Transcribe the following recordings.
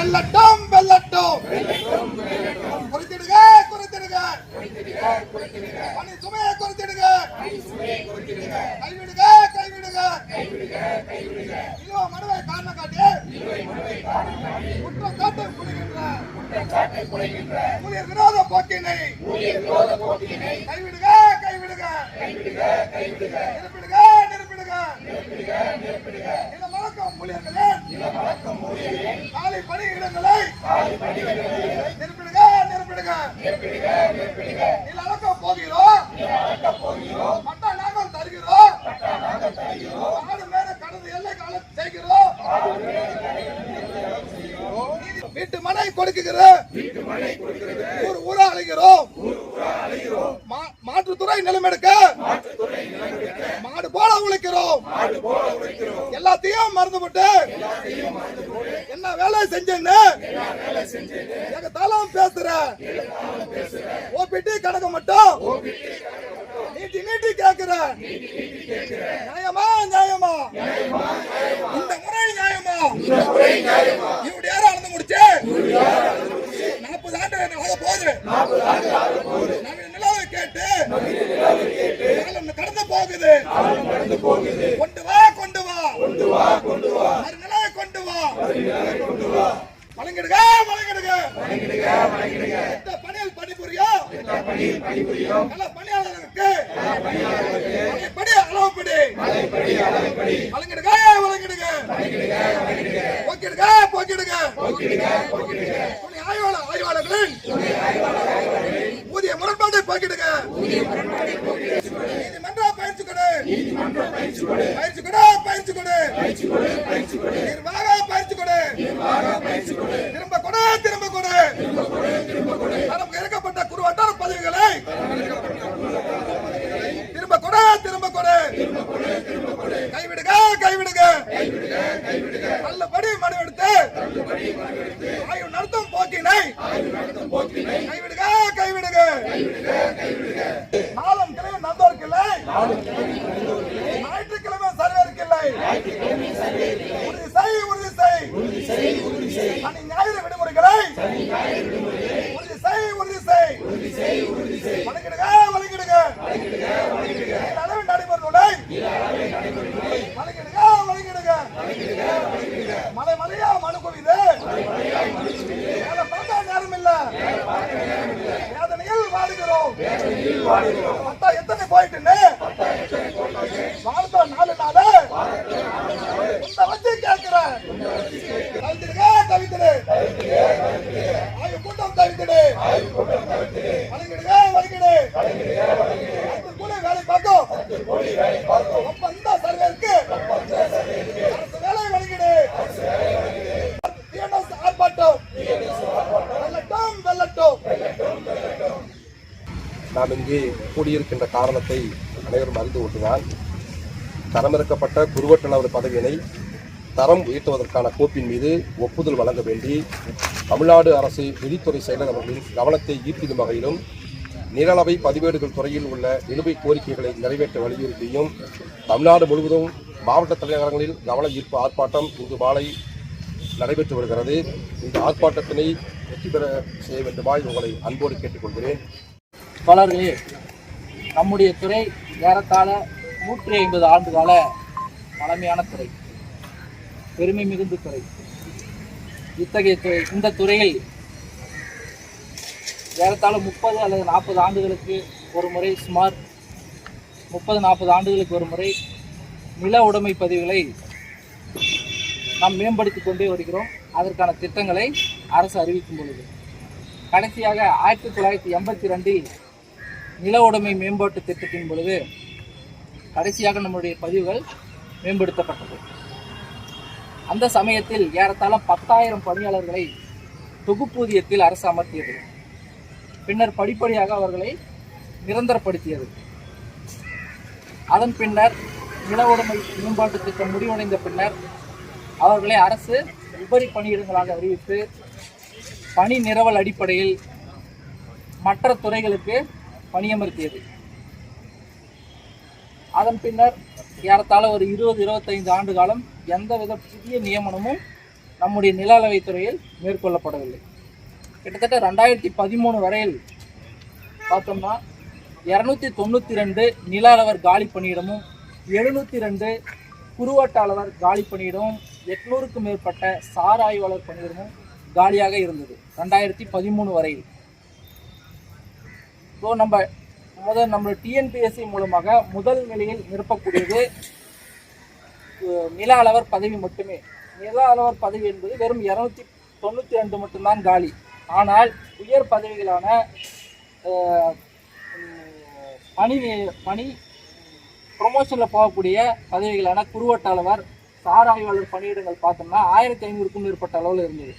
வெல்லட்டும் வெல்லட்டும். குறைத்திடுக குறைத்திடுங்க. பணி சுமையை குறைத்திடுக கைவிடுக கைவிடுக இதோ மனுவை காரணம் காட்டி குற்றம் காட்டு புரிகின்ற ஊழியர் விரோத போக்கினை கைவிடுக கைவிடுக நிரப்பிடுக நிரப்பிடுக இத வழக்கம் ஊழியர்களே. காலை பணி இடங்களை நிரப்பிடுக நிரப்பிடுக இதில் அளக்கம் போகிறோம் பட்டா நாங்கள் தருகிறோம் நாடு மேல கடந்து எல்லை காலம் செய்கிறோம் வீட்டு மனை கொடுக்குகிற ஒரு ஊரா அழைக்கிறோம் மா- மாற்றுத்துறை நிலைமெடுக்க மாடு போல உழைக்கிறோம் எல்லாத்தையும் மறந்துவிட்டு என்ன வேலை செஞ்சேன்னு? எங்க தாளம் பேசுற. ஓபிடி கணக்கு மட்டும். நீட்டி நீட்டி கேக்குற. நியாயமா நியாயமா? இந்த முறை நியாயமா? இவரு யாரும் அளந்து முடிச்சு. நாற்பது ஆண்டு ஆக போகுது. நவீன நிலாவை கேட்டு காலம் கடந்து போகுது கொண்டு வா கொண்டு வா மறுநிலை கொண்டு வா வழங்கிடுக வழங்கிடுக எந்த பணியில் பணிபுரியும் நல்ல பணியாளர்களுக்கு படி அளவுப்படி வழங்கிடுக வழங்கிடுக போக்கிடுங்க போக்கிடுக துணை ஆய்வாளர் ஆய்வாளர்களின் ஊதிய முரண்பாட்டை போக்கிடுக நீதிமன்ற பயிற்சி கொடு. பயிற்சி கொடு பயிற்சி கொடு. நிர்வாக பயிற்சி கொடு திரும்ப கொடு திரும்ப கொடு நமக்கு இறக்கப்பட்ட குறுவட்டார பதவிகளை திரும்ப கொடு திரும்ப கொடு கைவிடுக கைவிடுக நல்லபடி மனுவெடுத்து ஆய்வு நடத்தும் போக்கினை கைவிடுக கைவிடுக நாளும் கிளை நந்தோர்க்கில்லை ஞாயிற்றுக்கிழமை சர்வேற்கில்லை உறுதி செய் உறுதி செய் சனி ஞாயிறு விடுமுறைகளை உறுதி செய் உறுதி செய் வழங்கிடுக வழங்கிடுக அளவு நடைபெறுவதை வழங்கிடுக வழங்கிடுக மலை மலையா மனு குவிது. அதை பார்க்க நேரம் இல்ல வேதனையில் வாடுகிறோம். மொத்தா எத்தனை போயிட்டுன்னு? வாழ்த்தோம் நாலு நாளு. உன்னை வச்சு கேட்கிறேன். தவித்திடுங்க ஆய்வு கூட்டம் தவித்திடு வழங்கிடுங்க வழங்கிடு கூலி வேலை பார்க்கும். அப்ப இந்த சர்வேருக்கு அரசு வேலை வழங்கிடு. ஆர்ப்பாட்டம். வெல்லட்டும் வெல்லட்டும். நாம் இங்கே கூடியிருக்கின்ற காரணத்தை அனைவரும் அறிந்து கொண்டுதான் தரமிறக்கப்பட்ட குருவட்டளவர் பதவியினை தரம் உயர்த்துவதற்கான கோப்பின் மீது ஒப்புதல் வழங்க வேண்டி தமிழ்நாடு அரசு நிதித்துறை செயலர் அவர்களின் கவனத்தை ஈர்த்திடும் வகையிலும் நிரளவை பதிவேடுகள் துறையில் உள்ள நிலுவைக் கோரிக்கைகளை நிறைவேற்ற வலியுறுத்தியும் தமிழ்நாடு முழுவதும் மாவட்ட தலைநகரங்களில் கவன ஈர்ப்பு ஆர்ப்பாட்டம் இன்று மாலை நடைபெற்று வருகிறது. இந்த ஆர்ப்பாட்டத்தினை வெற்றி பெற செய்ய வேண்டுமாய் உங்களை அன்போடு கேட்டுக்கொள்கிறேன். பலர்களே நம்முடைய துறை ஏறத்தாழ நூற்றி ஐம்பது ஆண்டு கால பழமையான துறை. பெருமை மிகுந்த துறை. இத்தகைய துறை இந்த துறையில் ஏறத்தாழ முப்பது அல்லது நாற்பது ஆண்டுகளுக்கு ஒரு முறை சுமார் முப்பது நாற்பது ஆண்டுகளுக்கு ஒரு முறை நில உடைமை பதிவுகளை நாம் மேம்படுத்தி கொண்டே வருகிறோம். அதற்கான திட்டங்களை அரசு அறிவிக்கும் பொழுது. கடைசியாக ஆயிரத்தி தொள்ளாயிரத்தி எண்பத்தி ரெண்டில் நில உடைமை மேம்பாட்டு திட்டத்தின் பொழுது கடைசியாக நம்முடைய பதிவுகள் மேம்படுத்தப்பட்டது. அந்த சமயத்தில் ஏறத்தாழ பத்தாயிரம் பணியாளர்களை தொகுப்பூதியத்தில் அரசு அமர்த்தியது. பின்னர் படிப்படியாக அவர்களை நிரந்தரப்படுத்தியது. அதன் பின்னர் நில உடைமை மேம்பாட்டு திட்டம் முடிவடைந்த பின்னர் அவர்களை அரசு உபரி பணியிடங்களாக அறிவித்து பணி நிரவல் அடிப்படையில் மற்ற துறைகளுக்கு பணியமர்த்தியது. அதன் பின்னர் ஏறத்தாழ ஒரு இருபது இருபத்தைந்து ஆண்டு காலம் எந்தவித புதிய நியமனமும் நம்முடைய நில அளவைத் துறையில் மேற்கொள்ளப்படவில்லை. கிட்டத்தட்ட ரெண்டாயிரத்தி பதிமூணு வரையில் பார்த்தோம்னா இரநூத்தி தொண்ணூற்றி ரெண்டு நில அளவர் காலி பணியிடமும் எழுநூற்றி ரெண்டு குறுவட்ட அளவர் காலி பணியிடமும் எட்நூறுக்கும் மேற்பட்ட சார் ஆய்வாளர் பணியிடமும் காலியாக இருந்தது ரெண்டாயிரத்தி பதிமூணு வரையில். ஸோ நம்ம முதல் நம்ம டிஎன்பிஎஸ்சி மூலமாக முதல் நிலையில் நிரப்பக்கூடியது நில அளவர் பதவி மட்டுமே. நில அளவர் பதவி என்பது வெறும் இரநூத்தி தொண்ணூற்றி ரெண்டு மட்டும்தான் காலி. ஆனால் உயர் பதவிகளான பணி பணி ப்ரொமோஷனில் போகக்கூடிய பதவிகளான குறுவட்ட அளவர் சார் பணியிடங்கள் பார்த்தோம்னா ஆயிரத்தி ஐநூறுக்கும் மேற்பட்ட அளவில் இருந்தது.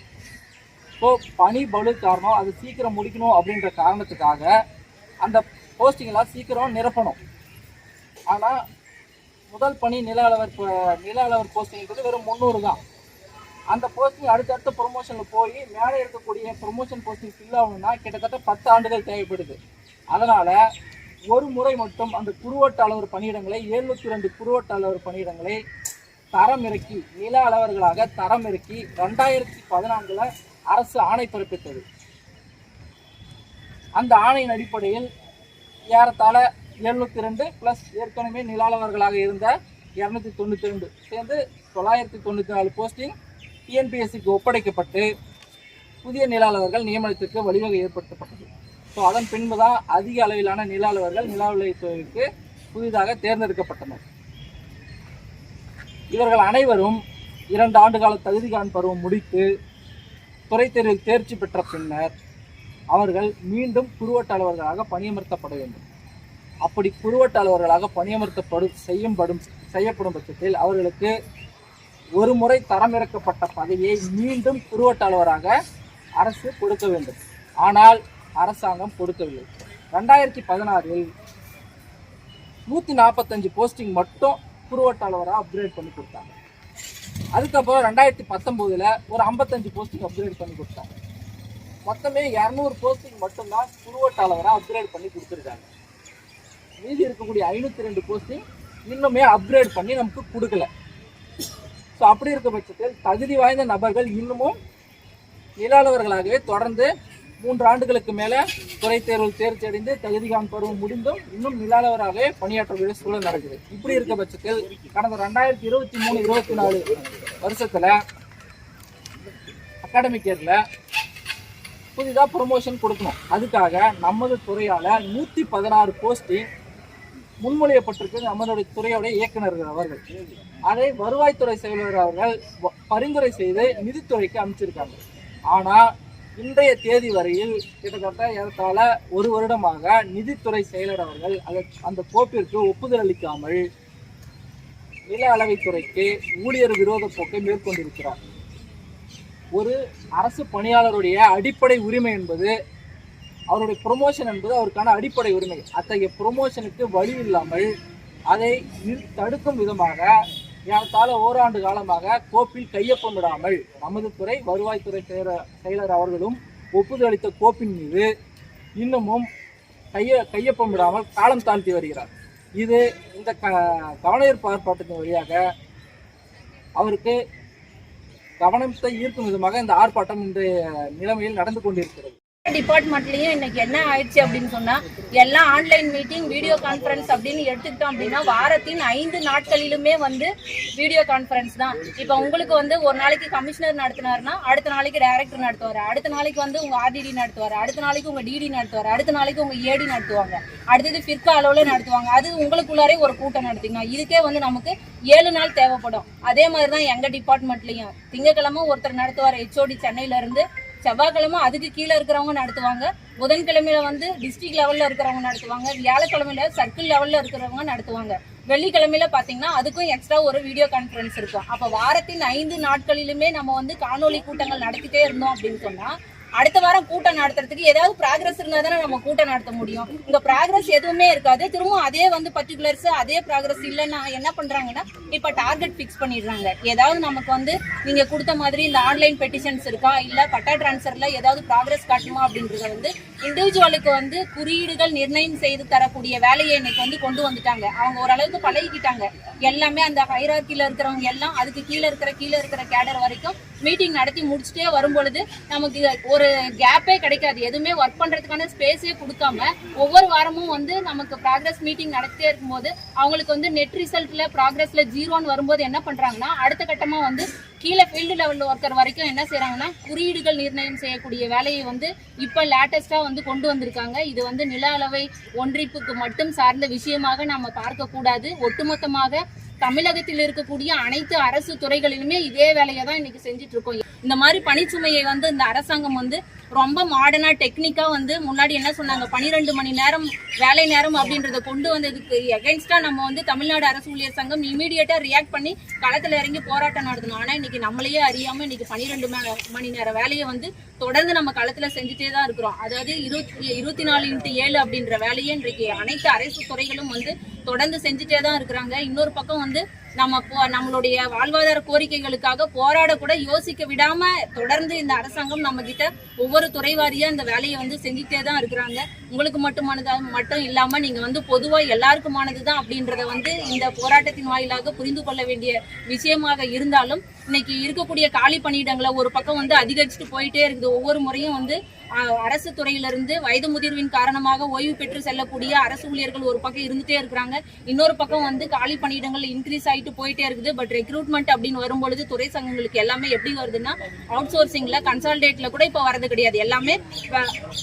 ஸோ பணி பலு காரணம் அது சீக்கிரம் முடிக்கணும் அப்படின்ற காரணத்துக்காக அந்த போஸ்டிங்கெல்லாம் சீக்கிரம் நிரப்பணும். ஆனால் முதல் பணி நில அளவர் நில அளவர் போஸ்டிங்கிறது வெறும் முந்நூறு தான். அந்த போஸ்டிங் அடுத்தடுத்த ப்ரொமோஷனில் போய் மேலே இருக்கக்கூடிய ப்ரொமோஷன் போஸ்டிங் ஃபில் ஆகணும்னா கிட்டத்தட்ட பத்து ஆண்டுகள் தேவைப்படுது. அதனால் ஒரு முறை மட்டும் அந்த குறுவட்ட அளவர் பணியிடங்களை எழுநூற்றி ரெண்டு குறுவட்ட அளவர் பணியிடங்களை தரம் இறக்கி நில அளவர்களாக தரம் இறக்கி ரெண்டாயிரத்தி பதினான்கில் அரசு ஆணை பிறப்பித்தது. அந்த ஆணையின் அடிப்படையில் ஏறத்தாழ எழுநூற்றி ரெண்டு ப்ளஸ் ஏற்கனவே நிலாளவர்களாக இருந்த இரநூத்தி தொண்ணூற்றி ரெண்டு சேர்ந்து தொள்ளாயிரத்தி தொண்ணூற்றி நாலு போஸ்டிங் டிஎன்பிஎஸ்சிக்கு ஒப்படைக்கப்பட்டு புதிய நிலாளவர்கள் நியமனத்திற்கு வழிவகை ஏற்படுத்தப்பட்டது. ஸோ அதன் பின்பு தான் அதிக அளவிலான நிலாளவர்கள் நிலாளத்துறைக்கு புதிதாக தேர்ந்தெடுக்கப்பட்டனர். இவர்கள் அனைவரும் இரண்டு ஆண்டுகால தகுதிகான் பருவம் முடித்து துறை தேர்வில் தேர்ச்சி பெற்ற பின்னர் அவர்கள் மீண்டும் குறுவட்ட பணியமர்த்தப்பட வேண்டும். அப்படி குறுவட்ட பணியமர்த்தப்படும் செய்யப்படும் செய்யப்படும் பட்சத்தில் அவர்களுக்கு ஒரு முறை தரமிறக்கப்பட்ட பதவியை மீண்டும் குறுவட்ட அரசு கொடுக்க வேண்டும். ஆனால் அரசாங்கம் கொடுக்கவில்லை. ரெண்டாயிரத்தி பதினாறில் நூற்றி நாற்பத்தஞ்சு போஸ்டிங் மட்டும் குருவட்டாளராக அப்கிரேட் பண்ணி கொடுத்தாங்க. அதுக்கப்புறம் ரெண்டாயிரத்தி பத்தொம்போதில் ஒரு ஐம்பத்தஞ்சு போஸ்டிங் அப்கிரேட் பண்ணி கொடுத்தாங்க. மொத்தமே இரநூறு போஸ்டிங் மட்டும்தான் குறுவட்டாளராக அப்கிரேட் பண்ணி கொடுத்துருக்காங்க. மீதி இருக்கக்கூடிய ஐநூற்றி ரெண்டு போஸ்டிங் இன்னுமே அப்கிரேட் பண்ணி நமக்கு கொடுக்கல. ஸோ அப்படி இருக்க பட்சத்தில் தகுதி வாய்ந்த நபர்கள் இன்னமும் நிலாளவர்களாகவே தொடர்ந்து மூன்று ஆண்டுகளுக்கு மேலே துறை தேர்வில் தேர்ச்சி அடைந்து தகுதிகான் பருவம் முடிந்தும் இன்னும் நிலாளவராகவே பணியாற்றக்கூடிய சூழல் நடக்குது. இப்படி இருக்க பட்சத்தில் கடந்த ரெண்டாயிரத்தி இருபத்தி மூணு இருபத்தி நாலு வருஷத்தில் அகாடமிக் இயரில் புதிதாக ப்ரொமோஷன் கொடுக்கணும். அதுக்காக நமது துறையால் நூற்றி பதினாறு போஸ்டிங் முன்மொழியப்பட்டிருக்கு நம்மளுடைய துறையோடைய இயக்குநர்கள் அவர்கள். அதை வருவாய்த்துறை செயலர் அவர்கள் வ- பரிந்துரை செய்து நிதித்துறைக்கு அமைச்சிருக்காங்க ஆனால் இன்றைய தேதி வரையில் கிட்டத்தட்ட ஏறத்தாழ ஒரு வருடமாக நிதித்துறை செயலர் அவர்கள் அதை அந்த கோப்பிற்கு ஒப்புதல் அளிக்காமல் நில அளவைத்துறைக்கு ஊழியர் விரோத போக்கை மேற்கொண்டிருக்கிறார். ஒரு அரசு பணியாளருடைய அடிப்படை உரிமை என்பது அவருடைய ப்ரொமோஷன் என்பது அவருக்கான அடிப்படை உரிமை. அத்தகைய ப்ரொமோஷனுக்கு வழி இல்லாமல் அதை தடுக்கும் விதமாக ஏறத்தாழ ஓராண்டு காலமாக கோப்பில் கையொப்பமிடாமல் நமது துறை வருவாய்த்துறை செயலர் செயலர் அவர்களும் ஒப்புதல் அளித்த கோப்பின் மீது இன்னமும் கைய கையொப்பமிடாமல் காலம் தாழ்த்தி வருகிறார். இது இந்த க கவனஈர்ப்பு ஆர்ப்பாட்டத்தின் வழியாக அவருக்கு கவனத்தை ஈர்க்கும் விதமாக இந்த ஆர்ப்பாட்டம் இன்றைய நிலைமையில் நடந்து கொண்டிருக்கிறது. டிபார்ட்மெண்ட்லயும் இன்னைக்கு என்ன ஆயிடுச்சு அப்படின்னு சொன்னா எல்லாம் ஆன்லைன் மீட்டிங் வீடியோ கான்ஃபரன்ஸ் அப்படின்னு எடுத்துக்கிட்டோம் அப்படின்னா வாரத்தின் ஐந்து நாட்களிலுமே வந்து வீடியோ கான்ஃபரன்ஸ் தான். இப்போ உங்களுக்கு வந்து ஒரு நாளைக்கு கமிஷனர் நடத்தினாருன்னா அடுத்த நாளைக்கு டைரக்டர் நடத்துவார். அடுத்த நாளைக்கு வந்து உங்க ஆர்டிடி நடத்துவார். அடுத்த நாளைக்கு உங்க டிடி நடத்துவார். அடுத்த நாளைக்கு உங்க ஏடி நடத்துவாங்க. அடுத்தது பிற்கா அளவில் நடத்துவாங்க. அது உங்களுக்குள்ளாரே ஒரு கூட்டம் நடத்திங்கன்னா இதுக்கே வந்து நமக்கு ஏழு நாள் தேவைப்படும். அதே மாதிரி தான் எங்க டிபார்ட்மெண்ட்லயும் திங்கக்கிழமை ஒருத்தர் நடத்துவார் ஹெச்ஓடி சென்னையில இருந்து. செவ்வாய்க்கிழமை அதுக்கு கீழே இருக்கிறவங்க நடத்துவாங்க. புதன்கிழமையில வந்து டிஸ்ட்ரிக்ட் லெவலில் இருக்கிறவங்க நடத்துவாங்க. வியாழக்கிழமையில சர்க்கிள் லெவலில் இருக்கிறவங்க நடத்துவாங்க. வெள்ளிக்கிழமையில பாத்தீங்கன்னா அதுக்கும் எக்ஸ்ட்ரா ஒரு வீடியோ கான்ஃபரன்ஸ் இருக்கும். அப்போ வாரத்தின் ஐந்து நாட்களிலுமே நம்ம வந்து காணொளி கூட்டங்கள் நடத்திட்டே இருந்தோம் அப்படின்னு சொன்னா அடுத்த வாரம் கூட்டம் நடத்துறதுக்கு ஏதாவது ப்ராக்ரஸ் இருந்தா தானே நம்ம கூட்டம் நடத்த முடியும். இங்க ப்ராக்ரஸ் எதுவுமே இருக்காது. திரும்ப அதே வந்து பர்டிகுலர்ஸ் அதே ப்ராக்ரஸ் இல்லைன்னா என்ன பண்றாங்கன்னா இப்ப டார்கெட் ஃபிக்ஸ் பண்ணிடுறாங்க. ஏதாவது நமக்கு வந்து நீங்க கொடுத்த மாதிரி இந்த ஆன்லைன் பெட்டிஷன்ஸ் இருக்கா? இல்ல பட்டா டிரான்ஸ்ஃபர்ல ஏதாவது ப்ராக்ரஸ் காட்டுமா அப்படின்றத வந்து இண்டிவிஜுவலுக்கு வந்து குறியீடுகள் நிர்ணயம் செய்து தரக்கூடிய வேலையை இன்னைக்கு வந்து கொண்டு வந்துட்டாங்க. அவங்க ஓரளவுக்கு பழகிக்கிட்டாங்க. எல்லாமே அந்த ஹைரார்க்கில இருக்கிறவங்க எல்லாம் அதுக்கு கீழே இருக்கிற கீழே இருக்கிற கேடர் வரைக்கும் மீட்டிங் நடத்தி முடிச்சுட்டே வரும்பொழுது நமக்கு ஒரு கேப்பே கிடைக்காது. எதுவுமே ஒர்க் பண்ணுறதுக்கான ஸ்பேஸே கொடுக்காம ஒவ்வொரு வாரமும் வந்து நமக்கு ப்ராக்ரஸ் மீட்டிங் நடத்திட்டே இருக்கும்போது அவங்களுக்கு வந்து நெட் ரிசல்ட்டில் ப்ராக்ரஸில் ஜீரோன்னு வரும்போது என்ன பண்ணுறாங்கன்னா அடுத்த கட்டமாக வந்து கீழே ஃபீல்டு லெவல் ஒர்க்கர் வரைக்கும் என்ன செய்கிறாங்கன்னா குறியீடுகள் நிர்ணயம் செய்யக்கூடிய வேலையை வந்து இப்போ லேட்டஸ்ட்டாக வந்து கொண்டு வந்திருக்காங்க. இது வந்து நில அளவை ஒன்றிப்புக்கு மட்டும் சார்ந்த விஷயமாக நம்ம பார்க்கக்கூடாது. ஒட்டுமொத்தமாக தமிழகத்தில் இருக்கக்கூடிய அனைத்து அரசு துறைகளிலுமே இதே வேலையை தான் இன்னைக்கு செஞ்சுட்டு இருக்கோம். இந்த மாதிரி பணிச்சுமையை வந்து இந்த அரசாங்கம் வந்து ரொம்ப மாடர்னா டெக்னிக்கா வந்து முன்னாடி என்ன சொன்னாங்க? பனிரெண்டு மணி நேரம் வேலை நேரம் அப்படின்றத கொண்டு வந்ததுக்கு எகென்ஸ்டா நம்ம வந்து தமிழ்நாடு அரசு ஊழியர் சங்கம் இமீடியட்டா ரியாக்ட் பண்ணி களத்துல இறங்கி போராட்டம் நடத்தணும். ஆனா இன்னைக்கு நம்மளையே அறியாம இன்னைக்கு பனிரெண்டு மணி நேர வேலையை வந்து தொடர்ந்து நம்ம களத்துல செஞ்சுட்டே தான் இருக்கிறோம். அதாவது இருபத்தி இருபத்தி நாலு இன்ட்டு ஏழு அப்படின்ற வேலையை இன்றைக்கு அனைத்து அரசு துறைகளும் வந்து தொடர்ந்து செஞ்சுட்டே தான் இருக்கிறாங்க. இன்னொரு பக்கம் வந்து நம்ம போ- நம்மளுடைய வாழ்வாதார கோரிக்கைகளுக்காக போராட கூட யோசிக்க விடாம தொடர்ந்து இந்த அரசாங்கம் நம்ம கிட்ட ஒவ்வொரு துறை வாரியா இந்த வேலையை வந்து செஞ்சுட்டே தான் இருக்கிறாங்க. உங்களுக்கு மட்டுமானதா மட்டும் இல்லாம நீங்க வந்து பொதுவா எல்லாருக்குமானது தான் அப்படின்றத வந்து இந்த போராட்டத்தின் வாயிலாக புரிந்து கொள்ள வேண்டிய விஷயமாக இருந்தாலும் இன்னைக்கு இருக்கக்கூடிய காலி பணியிடங்களை ஒரு பக்கம் வந்து அதிகரிச்சுட்டு போயிட்டே இருக்குது. ஒவ்வொரு முறையும் வந்து அரசு துறையிலிருந்து வயது முதிர்வின் காரணமாக ஓய்வு பெற்று செல்லக்கூடிய அரசு ஊழியர்கள் ஒரு பக்கம் இருந்துட்டே இருக்கிறாங்க. இன்னொரு பக்கம் வந்து காலி பணியிடங்கள் இன்க்ரீஸ் ஆகிட்டு போயிட்டே இருக்குது. பட் ரெக்ரூட்மெண்ட் அப்படின்னு வரும்பொழுது துறை சங்கங்களுக்கு எல்லாமே எப்படி வருதுன்னா அவுட் சோர்சிங்ல கன்சால்டேட்ல கூட இப்போ வரது கிடையாது. எல்லாமே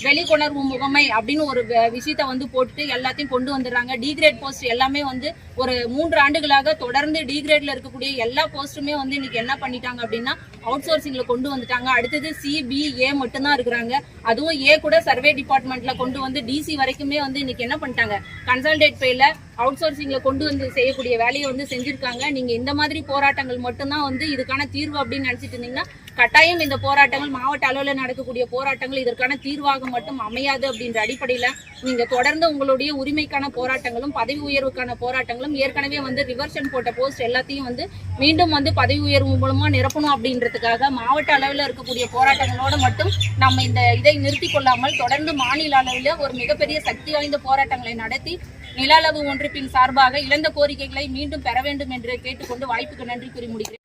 வெளிக்கொணர்வு முகமை அப்படின்னு ஒரு விஷயத்த வந்து போட்டு எல்லாத்தையும் கொண்டு வந்துடுறாங்க. டிகிரேட் போஸ்ட் எல்லாமே வந்து ஒரு மூன்று ஆண்டுகளாக தொடர்ந்து டிகிரேட்ல இருக்கக்கூடிய எல்லா போஸ்ட்டுமே வந்து இன்னைக்கு என்ன பண்ணிட்டாங்க அப்படின்னா அவுட் சோர்சிங்ல கொண்டு வந்துட்டாங்க. அடுத்தது சிபி ஏ மட்டும்தான் இருக்கிறாங்க. அதுவும் ஏ கூட சர்வே டிபார்ட்மெண்ட்ல கொண்டு வந்து டிசி வரைக்குமே வந்து இன்னைக்கு என்ன பண்ணிட்டாங்க? கன்சல்டேட் பேல அவுட் சோர்சிங்ல கொண்டு வந்து செய்யக்கூடிய வேலையை வந்து செஞ்சிருக்காங்க. நீங்க இந்த மாதிரி போராட்டங்கள் மட்டும்தான் வந்து இதுக்கான தீர்வு அப்படின்னு நினைச்சிட்டு இருந்தீங்கன்னா கட்டாயம் இந்த போராட்டங்கள் மாவட்ட அளவில் நடக்கக்கூடிய போராட்டங்கள் இதற்கான தீர்வாக மட்டும் அமையாது அப்படின்ற அடிப்படையில் நீங்க தொடர்ந்து உங்களுடைய உரிமைக்கான போராட்டங்களும் பதவி உயர்வுக்கான போராட்டங்களும் ஏற்கனவே வந்து ரிவர்ஷன் போட்ட போஸ்ட் எல்லாத்தையும் வந்து மீண்டும் வந்து பதவி உயர்வு மூலமா நிரப்பணும் அப்படின்றதுக்காக மாவட்ட அளவில் இருக்கக்கூடிய போராட்டங்களோட மட்டும் நம்ம இந்த இதை நிறுத்தி கொள்ளாமல் தொடர்ந்து மாநில அளவில் ஒரு மிகப்பெரிய சக்தி வாய்ந்த போராட்டங்களை நடத்தி நில அளவு ஒன்றிப்பின் சார்பாக இழந்த கோரிக்கைகளை மீண்டும் பெற வேண்டும் என்று கேட்டுக்கொண்டு வாய்ப்புக்கு நன்றி கூறி முடிகிறேன்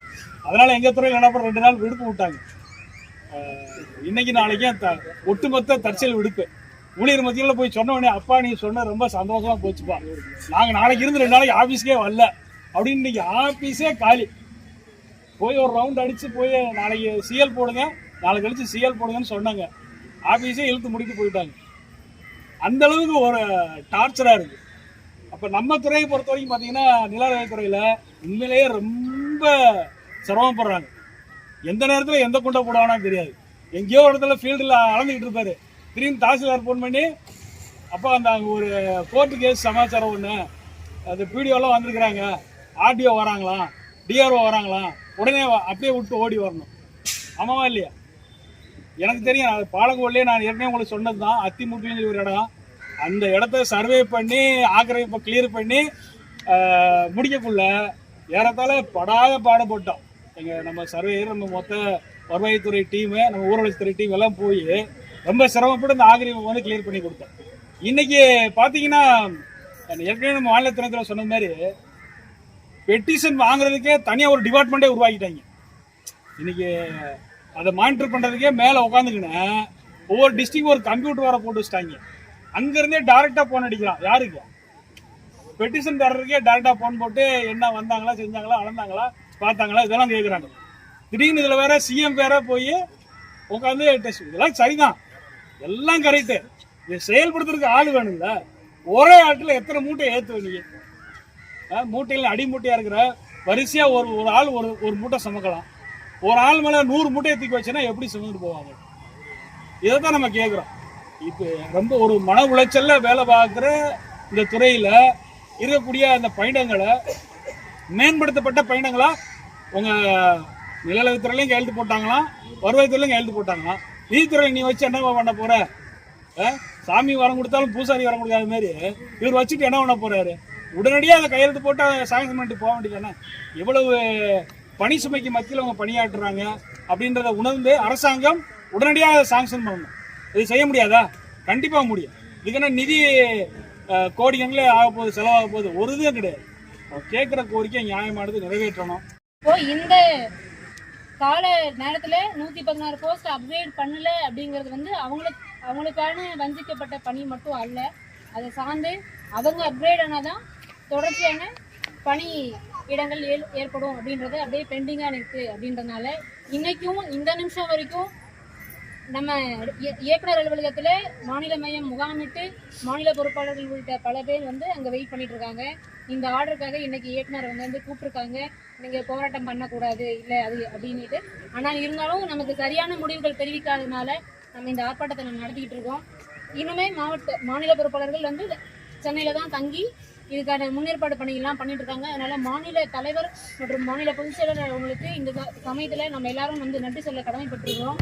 அதனால எங்க துறையில் என்ன பண்ண ரெண்டு நாள் விடுப்பு விட்டாங்க. இன்னைக்கு நாளைக்கு த- ஒட்டுமொத்த தற்செயல் விடுப்பு. ஊழியர் மத்தியில் போய் சொன்ன உடனே அப்பா நீ சொன்ன ரொம்ப சந்தோஷமா போச்சுப்பா. நாங்க நாளைக்கு இருந்து ரெண்டு நாளைக்கு ஆபீஸ்க்கே வரல. அப்படின்னு இன்னைக்கு ஆபீஸே காலி. போய் ஒரு ரவுண்ட் அடிச்சு போய் நாளைக்கு சிஎல் போடுங்க. நாளைக்கு கழிச்சு சிஎல் போடுங்கன்னு சொன்னாங்க. ஆபீஸே இழுத்து முடித்து போயிட்டாங்க. அந்த அளவுக்கு ஒரு டார்ச்சரா இருக்கு. அப்ப நம்ம துறையை பொறுத்த வரைக்கும் பாத்தீங்கன்னா நிலவரை துறையில உண்மையிலேயே ரொம்ப சிரமப்படுறாங்க எந்த நேரத்தில் எந்த குண்டை போடுவானு தெரியாது. எங்கேயோ ஒரு இடத்துல ஃபீல்டில் அளந்துக்கிட்டு இருப்பாரு. திடீர்னு தாசில்தார் ஃபோன் பண்ணி அப்போ அந்த அங்கே ஒரு கோர்ட்டு கேஸ் சமாச்சாரம் ஒன்று அந்த பிடிஓலாம் வந்திருக்கிறாங்க. ஆர்டிஓ வராங்களாம். டிஆர்ஓ வராங்களாம். உடனே அப்படியே விட்டு ஓடி வரணும். ஆமாவா இல்லையா? எனக்கு தெரியும். அது பாலங்கோட்லேயே நான் ஏற்கனவே உங்களுக்கு சொன்னது தான் அத்திமுட்டின்னு ஒரு இடம். அந்த இடத்த சர்வே பண்ணி ஆக்கிரமிப்பை கிளியர் பண்ணி முடிக்கக்குள்ள ஏறத்தாழ படாத பாடுபட்டோம். எங்கள் நம்ம சர்வேயர் நம்ம மொத்த வருவாய்த்துறை டீமு நம்ம ஊரடத்துறை டீம் எல்லாம் போய் ரொம்ப சிரமப்பட்டு இந்த ஆக்கிரமிப்பை வந்து கிளியர் பண்ணி கொடுத்தோம். இன்னைக்கு பார்த்தீங்கன்னா ஏற்கனவே நம்ம மாநில தினத்தில் சொன்ன மாதிரி பெட்டிஷன் வாங்குறதுக்கே தனியாக ஒரு டிபார்ட்மெண்ட்டே உருவாக்கிட்டாங்க. இன்னைக்கு அதை மானிட்டர் பண்ணுறதுக்கே மேலே உட்காந்துக்கினேன் ஒவ்வொரு டிஸ்ட்ரிக்ட் ஒரு கம்ப்யூட்டர் வர போட்டு வச்சிட்டாங்க. அங்கேருந்தே டேரெக்டாக ஃபோன் அடிக்கலாம் யாருக்கு? பெட்டிஷன் தர்றதுக்கே டேரெக்டாக ஃபோன் போட்டு என்ன வந்தாங்களா செஞ்சாங்களா அளந்தாங்களா பார்த்தாங்களா? இதெல்லாம் கேட்குறாங்க திடீர்னு இதில் வேற சிஎம் வேற போய் உட்காந்து டெஸ்ட் இதெல்லாம் சரிதான். எல்லாம் கரெக்டு இதை செயல்படுத்துறதுக்கு ஆள் வேணும்ல. ஒரே ஆட்டில் எத்தனை மூட்டை ஏற்றுவ நீ? மூட்டையில் அடி மூட்டையாக இருக்கிற வரிசையாக ஒரு ஒரு ஆள் ஒரு ஒரு மூட்டை சுமக்கலாம். ஒரு ஆள் மேலே நூறு மூட்டையை தூக்கி வச்சுன்னா எப்படி சுமந்துட்டு போவாங்க? இதை தான் நம்ம கேட்குறோம் இப்போ ரொம்ப ஒரு மன உளைச்சலில் வேலை பார்க்குற இந்த துறையில் இருக்கக்கூடிய அந்த பயணங்களை மேம்படுத்தப்பட்ட பயணங்களாக உங்கள் நிலநடுத்துறையிலையும் கையெழுத்து போட்டாங்களாம் வருவாய்த்துறையிலையும் கையெழுத்து போட்டாங்களாம். நீதித்துறையில் நீ வச்சு என்ன பண்ண போகிற சாமி வரம் கொடுத்தாலும் பூசாரி வரம் கொடுக்காத மாதிரி இவர் வச்சுட்டு என்ன பண்ண போகிறாரு உடனடியாக அதை கையெழுத்து போட்டு அதை சாங்ஷன் பண்ணிட்டு போக வேண்டியதானே இவ்வளவு பணி சுமைக்கு மத்தியில் அவங்க பணியாற்றுறாங்க அப்படின்றத உணர்ந்து அரசாங்கம் உடனடியாக அதை சாங்ஷன் பண்ணணும். இது செய்ய முடியாதா? கண்டிப்பாக முடியும். இதுக்கான நிதி அஹ், கோடிக்கணக்கில் ஆக போகுது செலவாக போகுது ஒரு இதுவும் கிடையாது. அவங்க கேட்குற கோரிக்கை நியாயமானது நிறைவேற்றணும். இப்போ இந்த கால நேரத்துல நூத்தி பதினாறு போஸ்ட் அப்கிரேட் பண்ணல அப்படிங்கிறது வந்து அவங்களுக்கு அவங்களுக்கான வஞ்சிக்கப்பட்ட பணி மட்டும் அல்ல. அதை சார்ந்து அவங்க அப்கிரேட் ஆனாதான் தொடர்ச்சியான பணி இடங்கள் ஏற்படும் அப்படின்றது அப்படியே பெண்டிங்காக நிற்கு அப்படின்றதுனால இன்றைக்கும் இந்த நிமிஷம் வரைக்கும் நம்ம இயக்குனர் அலுவலகத்தில் மாநில மையம் முகாமிட்டு மாநில பொறுப்பாளர்கள் உள்ளிட்ட பல பேர் வந்து அங்கே வெயிட் பண்ணிட்டு இருக்காங்க. இந்த ஆர்டருக்காக இன்னைக்கு இயக்குனர் வந்து வந்து கூப்பிட்டுருக்காங்க. நீங்கள் போராட்டம் பண்ணக்கூடாது இல்லை அது அப்படின்னுட்டு. ஆனால் இருந்தாலும் நமக்கு சரியான முடிவுகள் தெரிவிக்காததுனால நம்ம இந்த ஆர்ப்பாட்டத்தை நம்ம நடத்திக்கிட்டு இருக்கோம். இன்னுமே மாவட்ட மாநில பொறுப்பாளர்கள் வந்து சென்னையில் தான் தங்கி இதுக்கான முன்னேற்பாடு பணிகள்லாம் பண்ணிட்டு இருக்காங்க. அதனால மாநில தலைவர் மற்றும் மாநில பொதுச் செயலாளர் அவங்களுக்கு இந்த சமயத்தில் நம்ம எல்லாரும் வந்து நன்றி சொல்ல கடமைப்பட்டிருக்கிறோம்.